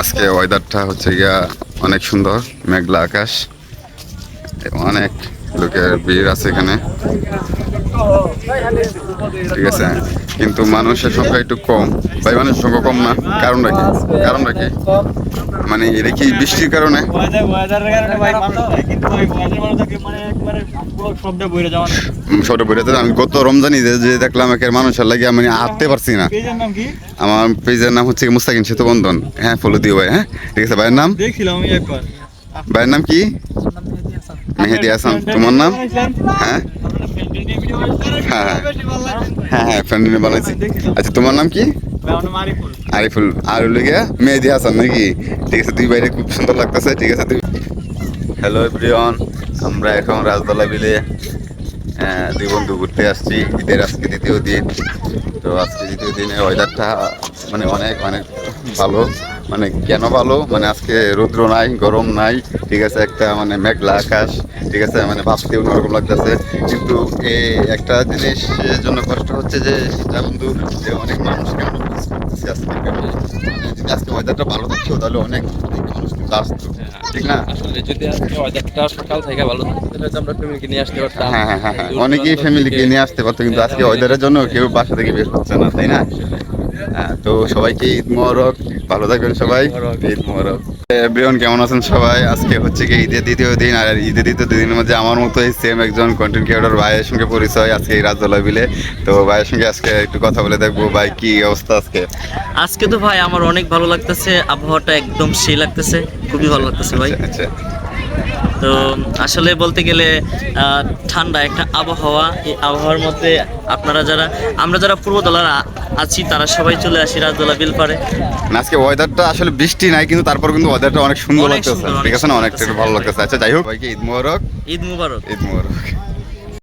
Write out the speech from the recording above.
আজকে ওয়েদারটা হচ্ছে গিয়া অনেক সুন্দর, মেঘলা আকাশ, অনেক লোকের ভিড় আছে এখানে। ঠিক আছে, কিন্তু মানুষের সংখ্যা একটু কম। ভাই, মানুষের সংখ্যা কম না? কারণটা কি? কারণটা কি? মানে এটা কি বৃষ্টির কারণে? ওয়েদার ওয়েদারের কারণে ভাই মানুষ নাই, কিন্তু ওই ওয়েদার মানুষ থাকে মানে একবারে পুরো শব্দে বইরে যাওয়া সবটা বেরোতে আমি গত রমজানি যে যে দেখলাম একের মানুষের লাগে আমি হাঁটতে পারছি না। পেজের নাম কি? আমার পেজের নাম হচ্ছে মুস্তাকিম সেতু বন্ধন। হ্যাঁ ফলো দিও ভাই হ্যাঁ? ঠিক আছে ভাইয়ের নাম? ভাইয়ের নাম কি? মেহেদি হাসান। তোমার নাম? হ্যাঁ? হ্যাঁ হ্যাঁ। হ্যাঁ ফ্রেন্ড বানাইছি আচ্ছা তোমার নাম কি? আরিফুল। আর হলো মেহেদি হাসান নাকি? ঠিক আছে, দুই বাইরে খুব সুন্দর লাগতেছে, ঠিক আছে হ্যালো এভরিওয়ান আমরা এখন রাজদলা বিলে দুই বন্ধু ঘুরতে আসছি, ঈদের আজকে দ্বিতীয় দিন। তো আজকে দ্বিতীয় দিনের ওয়েদারটা মানে অনেক অনেক ভালো মানে কেন ভালো? মানে আজকে রৌদ্র নাই, গরম নাই, ঠিক আছে, একটা মানে মেঘলা আকাশ, ঠিক আছে মানে ভাবতে অন্যরকম লাগতেছে। কিন্তু এই একটা জিনিস, এর জন্য কষ্ট হচ্ছে যে সেটা বন্ধু, যে অনেক miss করতেছি আজকে যদি আজকে ওয়েদারটা ভালো থাকতো তাহলে অনেক মানুষ কিন্তু আসতো। ঠিক না? আসলে যদি আজকে ওয়েদারটা সকাল থেকে ভালো থাকতো তাহলে আমরা ফ্যামিলিকে নিয়ে আসতে পারতাম। হ্যাঁ হ্যাঁ হ্যাঁ হ্যাঁ। অনেকেই ফ্যামিলিকে নিয়ে আসতে পারতো কিন্তু আজকে ওয়েদারের জন্য কেউ বাসা থেকে বের হচ্ছে না তাই না? হ্যাঁ, তো সবাইকে ঈদ মোবারক। ভালো থাকবেন সবাই। ঈদ মোবারক। এভরিওয়ান কেমন আছেন সবাই? আজকে হচ্ছে কি ঈদের দ্বিতীয় দিন আর ঈদের দ্বিতীয় দিনের মধ্যে আমার মতোই সেম একজন কন্টেন্ট ক্রিয়েটর ভাইয়ের সঙ্গে পরিচয় আজকে এই রাজদোলা বিলে তো ভাইয়ের সঙ্গে আজকে একটু কথা বলে দেখব ভাই কি অবস্থা আজকে? আজকে তো ভাই আমার অনেক ভালো লাগতেছে আবহাওয়াটা একদম সেই লাগতেছে খুবই ভালো লাগতেছে ভাই। আচ্ছা, আচ্ছা। তো আসলে বলতে গেলে ঠান্ডা একটা আবহাওয়া। এই আবহাওয়ার মধ্যে আপনারা যারা আমরা যারা পূর্ব দলার আছি তারা সবাই চলে আসি রাজদোলা বিল পারে আজকে ওয়েদারটা আসলে বৃষ্টি নাই কিন্তু তারপর কিন্তু ওয়েদারটা অনেক সুন্দর লাগতেছে। ঠিক আছে না? অনেকটা ভালো লাগতেছে। আচ্ছা যাই হোক ঈদ মোবারক। ঈদ মুবারক। ঈদ মোবারক।